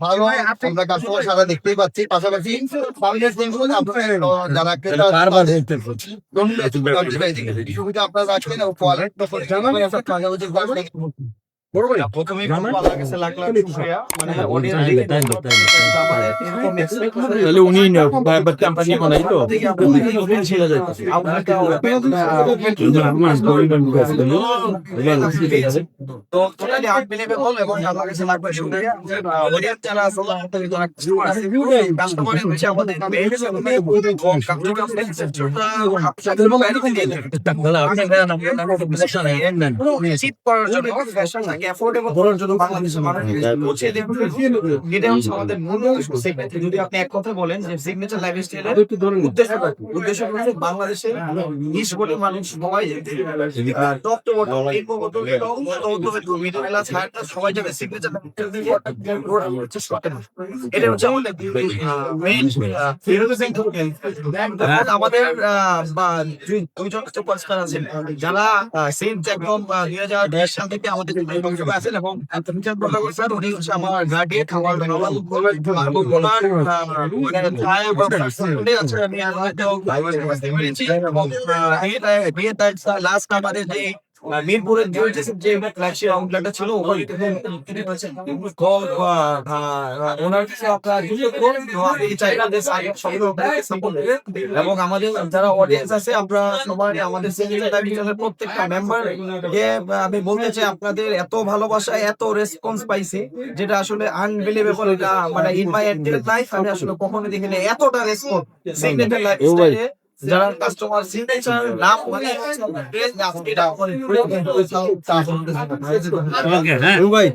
ভালো আমরা দেখতেই পাচ্ছি। পাশাপাশি যারা সুবিধা আপনারা রাখবেন এবং কোয়ালিটি প্রথমে খুব ভালো লাগছে লাখ লাখ শুকরিয়া মানে audience তাইলে, দেখে তাইলে, তাইলে। আমাদের এরকম expect করে তাহলে উনি কোম্পানি বানাই তো ছেড়ে যাচ্ছে তো টোটালি আনবিলিভেবল এবং আমার কাছে লাগবে শুকরিয়া অডিয়েন্স যারা আছে আমাদের যারা কাস্টমার আছে কাস্টমারের হচ্ছে আমাদের বেশ চিপ করার জন্য ফ্যাশনটাকে অ্যাফোর্ডেবল করার জন্য বাংলাদেশের মানুষ পৌঁছে দেবে এটা হচ্ছে আমাদের মূল সিগনেচার যদি আপনি এক কথা বলেন যে সিগনেচার লাইফস্টাইলের উদ্দেশ্য উদ্দেশ্য হচ্ছে বাংলাদেশের বিশ কোটি মানুষ সবাই টপ টু বটম এই পর্যন্ত মিডল ক্লাস সবাই যাবে। সিগনেচার এটা হচ্ছে আমাদের আমাদের আহ, বা দুই- দুইজন সুপারস্টার আছেন। যারা সিন্স একদম দুই হাজার দশ সাল থেকে আমাদের সংযোগে আছেন এবং মিজান প্রভাকর স্যার উনি হচ্ছে আমার গার্ডিয়ান আমার ওনার, আহ, মানে ছায়া বা উনি হচ্ছে আমি হয়তো বুঝতে পেরেছি এবং আহ, বিয়ে- বিয়ে তার লাস্ট আমাদের যে আহ, মিরপুরের যে যে ফ্ল্যাগশিপ আউটলেটটা ছিল ওখানে ওনার কাছে আপনারা এবং আমাদের যারা অডিয়েন্স আছে আমরা সবাই আমাদের প্রত্যেকটা মেম্বার আমি বলতে চাই আপনাদের এত ভালোবাসা এত রেসপন্স পাইছি যেটা আসলে আনবিলিভেবল এটা মানে ইন মাই লাইফ আমি আসলে কখনো দেখিনি এতটা রেসপন্স সিগনেচার লাইফ যারা কাস্টমার সিগনেচার নাম মানে এটা ভাই